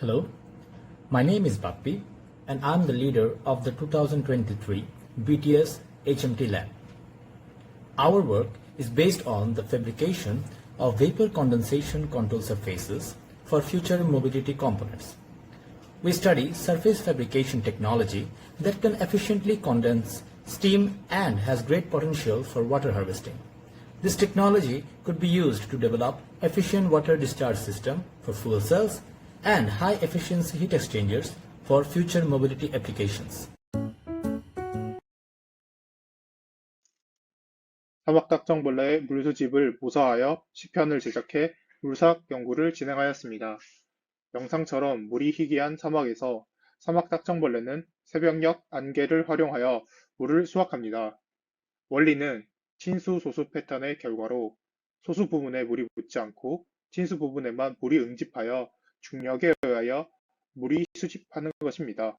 Hello, my name is Bappi and I'm the leader of the 2023 BTS HMT Lab. Our work is based on the fabrication of vapor condensation control surfaces for future mobility components. We study surface fabrication technology that can efficiently condense steam and has great potential for water harvesting. This technology could be used to develop efficient water discharge system for fuel cells and high efficiency heat exchangers for future mobility applications. 사막딱정벌레의 물수집을 모사하여 시편을 제작해 물사학 연구를 진행하였습니다. 영상처럼 물이 희귀한 사막에서 사막딱정벌레는 새벽녘 안개를 활용하여 물을 수확합니다. 원리는 친수-소수 패턴의 결과로 소수 부분에 물이 묻지 않고 친수 부분에만 물이 응집하여 중력에 의하여 물이 수집하는 것입니다.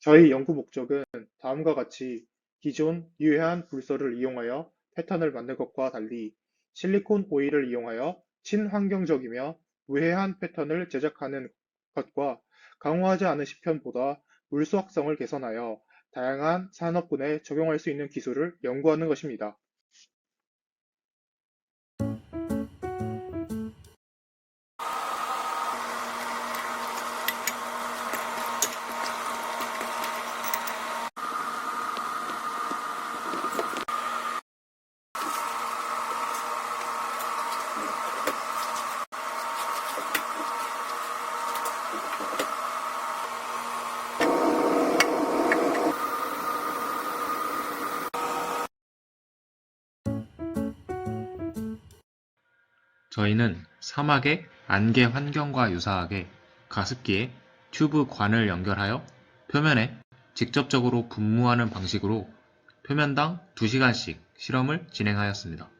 저희 연구 목적은 다음과 같이 기존 유해한 불소를 이용하여 패턴을 만든 것과 달리 실리콘 오일을 이용하여 친환경적이며 무해한 패턴을 제작하는 것과 강화하지 않은 시편보다 물 수 확성을 개선하여 다양한 산업군에 적용할 수 있는 기술을 연구하는 것입니다. 저희는 사막의 안개 환경과 유사하게 가습기에 튜브 관을 연결하여 표면에 직접적으로 분무하는 방식으로 표면당 2시간씩 실험을 진행하였습니다.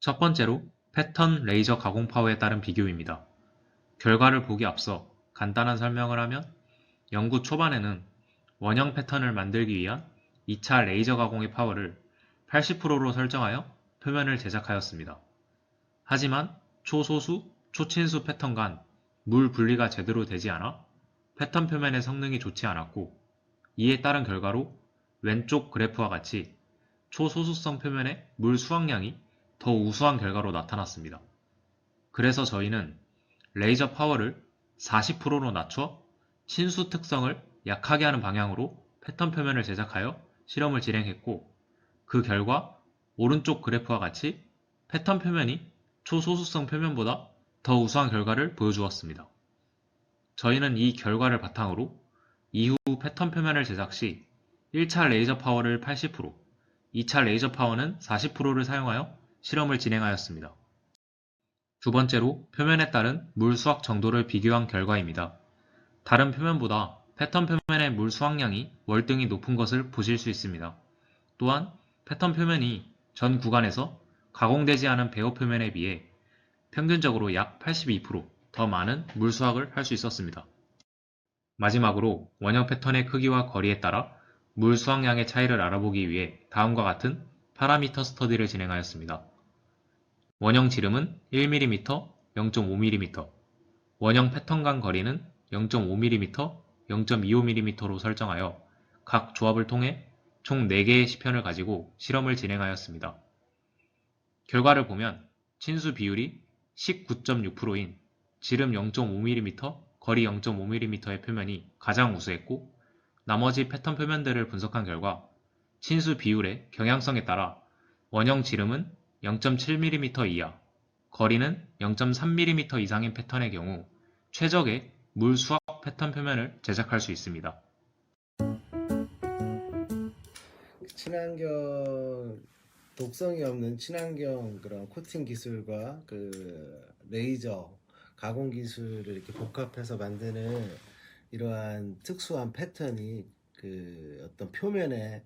첫 번째로 패턴 레이저 가공 파워에 따른 비교입니다. 결과를 보기 앞서 간단한 설명을 하면 연구 초반에는 원형 패턴을 만들기 위한 2차 레이저 가공의 파워를 80%로 설정하여 표면을 제작하였습니다. 하지만 초소수, 초친수 패턴 간 물 분리가 제대로 되지 않아 패턴 표면의 성능이 좋지 않았고 이에 따른 결과로 왼쪽 그래프와 같이 초소수성 표면의 물 수확량이 더 우수한 결과로 나타났습니다. 그래서 저희는 레이저 파워를 40%로 낮춰 친수 특성을 약하게 하는 방향으로 패턴 표면을 제작하여 실험을 진행했고 그 결과 오른쪽 그래프와 같이 패턴 표면이 초소수성 표면보다 더 우수한 결과를 보여주었습니다. 저희는 이 결과를 바탕으로 이후 패턴 표면을 제작 시 1차 레이저 파워를 80%, 2차 레이저 파워는 40%를 사용하여 실험을 진행하였습니다. 두 번째로 표면에 따른 물 수확 정도를 비교한 결과입니다. 다른 표면보다 패턴 표면의 물 수확량이 월등히 높은 것을 보실 수 있습니다. 또한 패턴 표면이 전 구간에서 가공되지 않은 배어 표면에 비해 평균적으로 약 82%더 많은 물 수확을 할 수 있었습니다. 마지막으로 원형 패턴의 크기와 거리에 따라 물 수확량의 차이를 알아보기 위해 다음과 같은 파라미터 스터디를 진행하였습니다. 원형 지름은 1mm, 0.5mm, 원형 패턴 간 거리는 0.5mm, 0.25mm로 설정하여 각 조합을 통해 총 4개의 시편을 가지고 실험을 진행하였습니다. 결과를 보면 친수 비율이 19.6%인 지름 0.5mm, 거리 0.5mm의 표면이 가장 우수했고 나머지 패턴 표면들을 분석한 결과 친수 비율의 경향성에 따라 원형 지름은 0.7mm 이하, 거리는 0.3mm 이상인 패턴의 경우 최적의 물 수확 패턴 표면을 제작할 수 있습니다. 친환경 독성이 없는 친환경 그런 코팅 기술과 그 레이저 가공 기술을 이렇게 복합해서 만드는 이러한 특수한 패턴이 그 어떤 표면에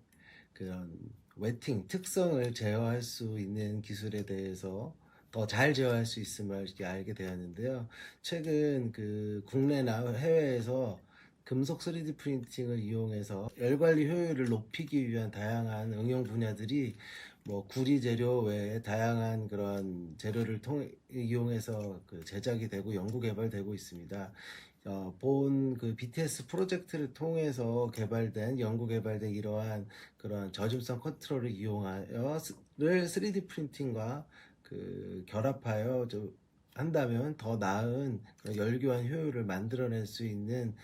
그런 웨팅 특성을 제어할 수 있는 기술에 대해서 더 잘 제어할 수 있음을 알게 되었는데요. 최근 그 국내나 해외에서 금속 3D 프린팅을 이용해서 열 관리 효율을 높이기 위한 다양한 응용 분야들이 뭐 구리 재료 외에 다양한 그런 재료를 통 이용해서 그 제작이 되고 연구 개발되고 있습니다. 어, 본그 BTS 프로젝트를 통해서 개발된 연구 개발된 이러한 그런 저중성 컨트롤을 이용하여 를 3D 프린팅과 그 결합하여 좀 한다면 더 나은 그런 열교환 효율을 만들어낼 수 있는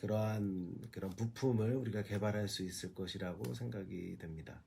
그러한 그런 부품을 우리가 개발할 수 있을 것이라고 생각이 됩니다.